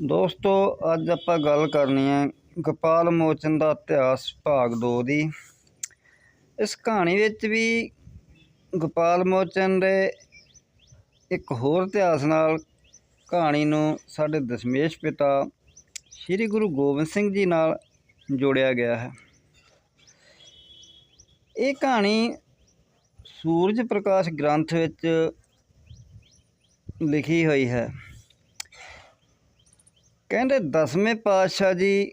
ਦੋਸਤੋ, ਅੱਜ ਆਪਾਂ ਗੱਲ ਕਰਨੀ ਹੈ ਗੋਪਾਲ ਮੋਚਨ ਦਾ ਇਤਿਹਾਸ ਭਾਗ 2 ਦੀ। ਇਸ ਕਹਾਣੀ ਵਿੱਚ ਵੀ ਗੋਪਾਲ ਮੋਚਨ ਦੇ ਇੱਕ ਹੋਰ ਇਤਿਹਾਸ ਨਾਲ ਕਹਾਣੀ ਨੂੰ ਸਾਡੇ ਦਸ਼ਮੇਸ਼ ਪਿਤਾ ਸ੍ਰੀ ਗੁਰੂ ਗੋਬਿੰਦ ਸਿੰਘ ਜੀ ਨਾਲ ਜੋੜਿਆ ਗਿਆ ਹੈ। ਇਹ ਕਹਾਣੀ ਸੂਰਜ ਪ੍ਰਕਾਸ਼ ਗ੍ਰੰਥ ਵਿੱਚ ਲਿਖੀ ਹੋਈ ਹੈ। ਕਹਿੰਦੇ ਦਸਵੇਂ ਪਾਤਸ਼ਾਹ ਜੀ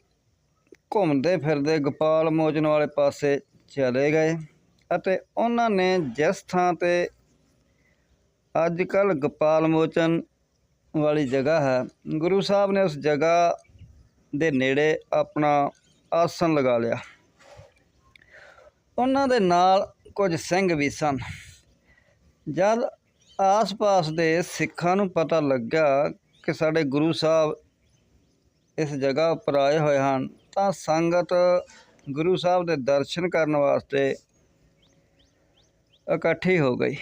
ਘੁੰਮਦੇ ਫਿਰਦੇ ਗੋਪਾਲ ਮੋਚਨ ਵਾਲੇ ਪਾਸੇ ਚਲੇ ਗਏ ਅਤੇ ਉਹਨਾਂ ਨੇ ਜਿਸ ਥਾਂ ਤੇ ਅੱਜ ਕੱਲ ਗੋਪਾਲ ਮੋਚਨ ਵਾਲੀ ਜਗ੍ਹਾ ਹੈ, ਗੁਰੂ ਸਾਹਿਬ ਨੇ ਉਸ ਜਗ੍ਹਾ ਦੇ ਨੇੜੇ ਆਪਣਾ ਆਸਣ ਲਗਾ ਲਿਆ। ਉਹਨਾਂ ਦੇ ਨਾਲ ਕੁਝ ਸਿੰਘ ਵੀ ਸਨ। ਜਦ ਆਸ-ਪਾਸ ਦੇ ਸਿੱਖਾਂ ਨੂੰ ਪਤਾ ਲੱਗਾ ਕਿ ਸਾਡੇ ਗੁਰੂ ਸਾਹਿਬ ਇਸ ਜਗ੍ਹਾ ਉੱਪਰ ਆਏ ਹੋਏ ਹਨ, ਤਾਂ ਸੰਗਤ ਗੁਰੂ ਸਾਹਿਬ ਦੇ ਦਰਸ਼ਨ ਕਰਨ ਵਾਸਤੇ ਇਕੱਠੀ ਹੋ ਗਈ।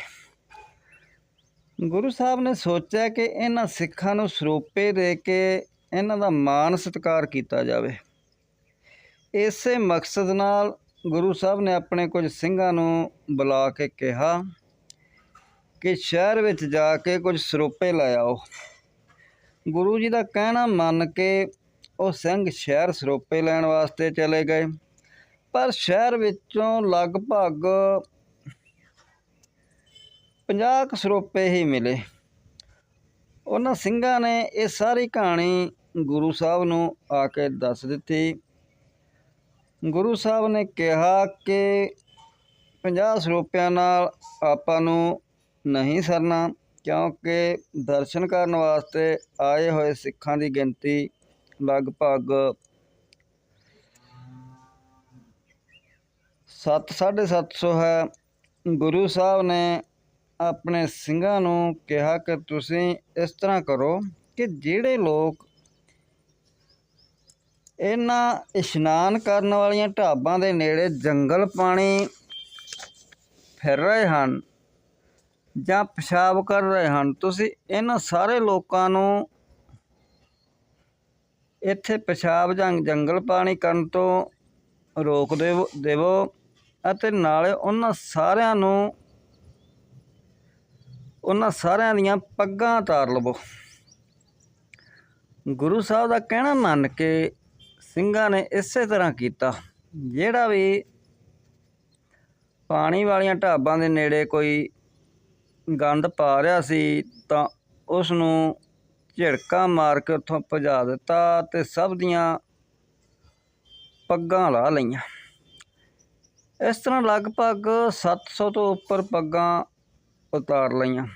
ਗੁਰੂ ਸਾਹਿਬ ਨੇ ਸੋਚਿਆ ਕਿ ਇਹਨਾਂ ਸਿੱਖਾਂ ਨੂੰ ਸਰੋਪੇ ਦੇ ਕੇ ਇਹਨਾਂ ਦਾ ਮਾਨ ਸਤਿਕਾਰ ਕੀਤਾ ਜਾਵੇ। ਇਸੇ ਮਕਸਦ ਨਾਲ ਗੁਰੂ ਸਾਹਿਬ ਨੇ ਆਪਣੇ ਕੁਝ ਸਿੰਘਾਂ ਨੂੰ ਬੁਲਾ ਕੇ ਕਿਹਾ ਕਿ ਸ਼ਹਿਰ ਵਿੱਚ ਜਾ ਕੇ ਕੁਝ ਸਰੋਪੇ ਲੈ ਆਓ। ਗੁਰੂ ਜੀ ਦਾ ਕਹਿਣਾ ਮੰਨ ਕੇ ਉਹ ਸਿੰਘ ਸ਼ਹਿਰ ਸਰੋਪੇ ਲੈਣ ਵਾਸਤੇ ਚਲੇ ਗਏ। ਪਰ ਸ਼ਹਿਰ ਵਿੱਚੋਂ ਲਗਭਗ 50 ਕੁ ਸਰੋਪੇ ਹੀ ਮਿਲੇ। ਉਹਨਾਂ ਸਿੰਘਾਂ ਨੇ ਇਹ ਸਾਰੀ ਕਹਾਣੀ ਗੁਰੂ ਸਾਹਿਬ ਨੂੰ ਆ ਕੇ ਦੱਸ ਦਿੱਤੀ। ਗੁਰੂ ਸਾਹਿਬ ਨੇ ਕਿਹਾ ਕਿ 50 ਸਰੋਪਿਆਂ ਨਾਲ ਆਪਾਂ ਨੂੰ ਨਹੀਂ ਸਰਨਾ, ਕਿਉਂਕਿ ਦਰਸ਼ਨ ਕਰਨ ਵਾਸਤੇ ਆਏ ਹੋਏ ਸਿੱਖਾਂ ਦੀ ਗਿਣਤੀ ਲਗਭਗ 7-750 ਹੈ। ਗੁਰੂ ਸਾਹਿਬ ਨੇ ਆਪਣੇ ਸਿੰਘਾਂ ਨੂੰ ਕਿਹਾ ਕਿ ਤੁਸੀਂ ਇਸ ਤਰ੍ਹਾਂ ਕਰੋ ਕਿ ਜਿਹੜੇ ਲੋਕ ਇਹਨਾਂ ਇਸ਼ਨਾਨ ਕਰਨ ਵਾਲੀਆਂ ਢਾਬਾਂ ਦੇ ਨੇੜੇ ਜੰਗਲ ਪਾਣੀ ਫਿਰ ਰਹੇ ਹਨ ਜਾਂ ਪਿਸ਼ਾਬ ਕਰ ਰਹੇ ਹਨ, ਤੁਸੀਂ ਇਹਨਾਂ ਸਾਰੇ ਲੋਕਾਂ ਨੂੰ ਇੱਥੇ ਪਿਸ਼ਾਬ ਜਾਂ ਜੰਗਲ ਪਾਣੀ ਕਰਨ ਤੋਂ ਰੋਕ ਦੇਵੋ ਦੇਵੋ ਅਤੇ ਨਾਲੇ ਉਹਨਾਂ ਸਾਰਿਆਂ ਨੂੰ, ਉਹਨਾਂ ਸਾਰਿਆਂ ਦੀਆਂ ਪੱਗਾਂ ਉਤਾਰ ਲਵੋ। ਗੁਰੂ ਸਾਹਿਬ ਦਾ ਕਹਿਣਾ ਮੰਨ ਕੇ ਸਿੰਘਾਂ ਨੇ ਇਸੇ ਤਰ੍ਹਾਂ ਕੀਤਾ, ਜਿਹੜਾ ਵੀ ਪਾਣੀ ਵਾਲੀਆਂ ਢਾਬਾਂ ਦੇ ਨੇੜੇ ਕੋਈ ਗੰਦ ਪਾ ਰਿਹਾ ਸੀ ਤਾਂ ਉਸ ਨੂੰ ਝਿੜਕਾ ਮਾਰ ਕੇ ਉੱਥੋਂ ਭਜਾ ਦਿੱਤਾ ਤੇ ਸਭ ਦੀਆਂ ਪੱਗਾਂ ਲਾ ਲਈਆਂ। ਇਸ ਤਰ੍ਹਾਂ ਲਗਭਗ 700 ਤੋਂ ਉੱਪਰ ਪੱਗਾਂ ਉਤਾਰ ਲਈਆਂ।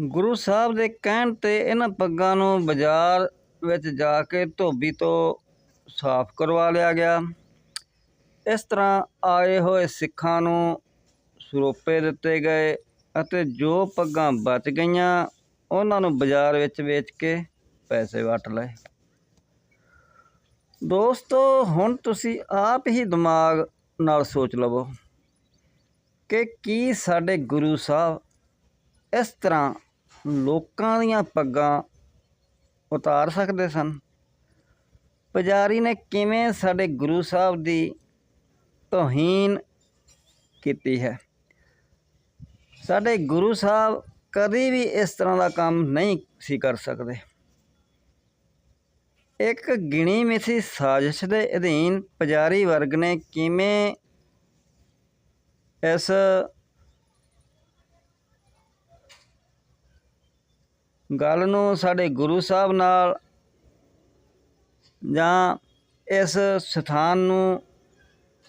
ਗੁਰੂ ਸਾਹਿਬ ਦੇ ਕਹਿਣ ਤੇ ਇਹਨਾਂ ਪੱਗਾਂ ਨੂੰ ਬਾਜ਼ਾਰ ਵਿੱਚ ਜਾ ਕੇ ਧੋਬੀ ਤੋਂ ਸਾਫ਼ ਕਰਵਾ ਲਿਆ ਗਿਆ। ਇਸ ਤਰ੍ਹਾਂ ਆਏ ਹੋਏ ਸਿੱਖਾਂ ਨੂੰ ਸਰੋਪੇ ਦਿੱਤੇ ਗਏ। ਅਤੇ ਜੋ ਪੱਗਾਂ ਬਚ ਗਈਆਂ, ਉਹਨਾਂ ਨੂੰ ਬਾਜ਼ਾਰ ਵਿੱਚ ਵੇਚ ਕੇ ਪੈਸੇ ਵਟ ਲਏ। ਦੋਸਤੋ, ਹੁਣ ਤੁਸੀਂ ਆਪ ਹੀ ਦਿਮਾਗ ਨਾਲ ਸੋਚ ਲਵੋ ਕਿ ਕੀ ਸਾਡੇ ਗੁਰੂ ਸਾਹਿਬ ਇਸ ਤਰ੍ਹਾਂ ਲੋਕਾਂ ਦੀਆਂ ਪੱਗਾਂ ਉਤਾਰ ਸਕਦੇ ਸਨ? ਪੁਜਾਰੀ ਨੇ ਕਿਵੇਂ ਸਾਡੇ ਗੁਰੂ ਸਾਹਿਬ ਦੀ ਤੋਹੀਨ ਕੀਤੀ ਹੈ? ਸਾਡੇ ਗੁਰੂ ਸਾਹਿਬ ਕਦੀ ਵੀ ਇਸ ਤਰ੍ਹਾਂ ਦਾ ਕੰਮ ਨਹੀਂ ਸੀ ਕਰ ਸਕਦੇ। ਇੱਕ ਗਿਣੀ ਮਿਥੀ ਸਾਜ਼ਿਸ਼ ਦੇ ਅਧੀਨ ਪੁਜਾਰੀ ਵਰਗ ਨੇ ਕਿਵੇਂ ਇਸ ਗੱਲ ਨੂੰ ਸਾਡੇ ਗੁਰੂ ਸਾਹਿਬ ਨਾਲ ਜਾਂ ਇਸ ਸਥਾਨ ਨੂੰ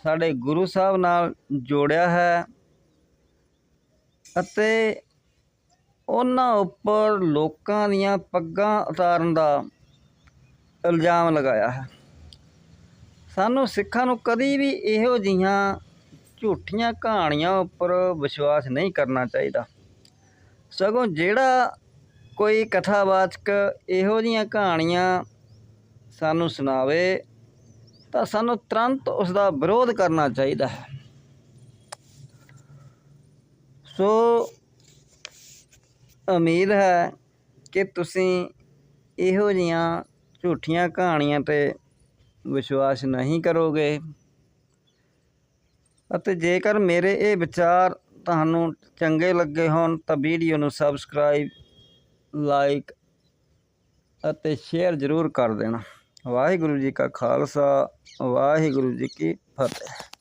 ਸਾਡੇ ਗੁਰੂ ਸਾਹਿਬ ਨਾਲ ਜੋੜਿਆ ਹੈ? ਅਤੇ ਉਹਨਾਂ ਉੱਪਰ ਲੋਕਾਂ ਦੀਆਂ ਪੱਗਾਂ ਉਤਾਰਨ ਦਾ ਇਲਜ਼ਾਮ ਲਗਾਇਆ ਹੈ। ਸਾਨੂੰ ਸਿੱਖਾਂ ਨੂੰ ਕਦੀ ਵੀ ਇਹੋ ਜਿਹੀਆਂ ਝੂਠੀਆਂ ਕਹਾਣੀਆਂ ਉੱਪਰ ਵਿਸ਼ਵਾਸ ਨਹੀਂ ਕਰਨਾ ਚਾਹੀਦਾ। ਸਗੋਂ ਜਿਹੜਾ ਕੋਈ ਕਥਾਵਾਚਕ ਇਹੋ ਜਿਹੀਆਂ ਕਹਾਣੀਆਂ ਸਾਨੂੰ ਸੁਣਾਵੇ ਤਾਂ ਸਾਨੂੰ ਤੁਰੰਤ ਉਸ ਦਾ ਵਿਰੋਧ ਕਰਨਾ ਚਾਹੀਦਾ ਹੈ। ਸੋ ਉਮੀਦ ਹੈ ਕਿ ਤੁਸੀਂ ਇਹੋ ਜੀਆਂ ਝੂਠੀਆਂ ਕਹਾਣੀਆਂ ਤੇ ਵਿਸ਼ਵਾਸ ਨਹੀਂ ਕਰੋਗੇ। ਅਤੇ ਜੇਕਰ ਮੇਰੇ ਇਹ ਵਿਚਾਰ ਤੁਹਾਨੂੰ ਚੰਗੇ ਲੱਗੇ ਹੋਣ, ਤਾਂ ਵੀਡੀਓ ਨੂੰ ਸਬਸਕ੍ਰਾਈਬ, ਲਾਈਕ ਅਤੇ ਸ਼ੇਅਰ ਜ਼ਰੂਰ ਕਰ ਦੇਣਾ। ਵਾਹਿਗੁਰੂ ਜੀ ਕਾ ਖਾਲਸਾ, ਵਾਹਿਗੁਰੂ ਜੀ ਕੀ ਫਤਿਹ।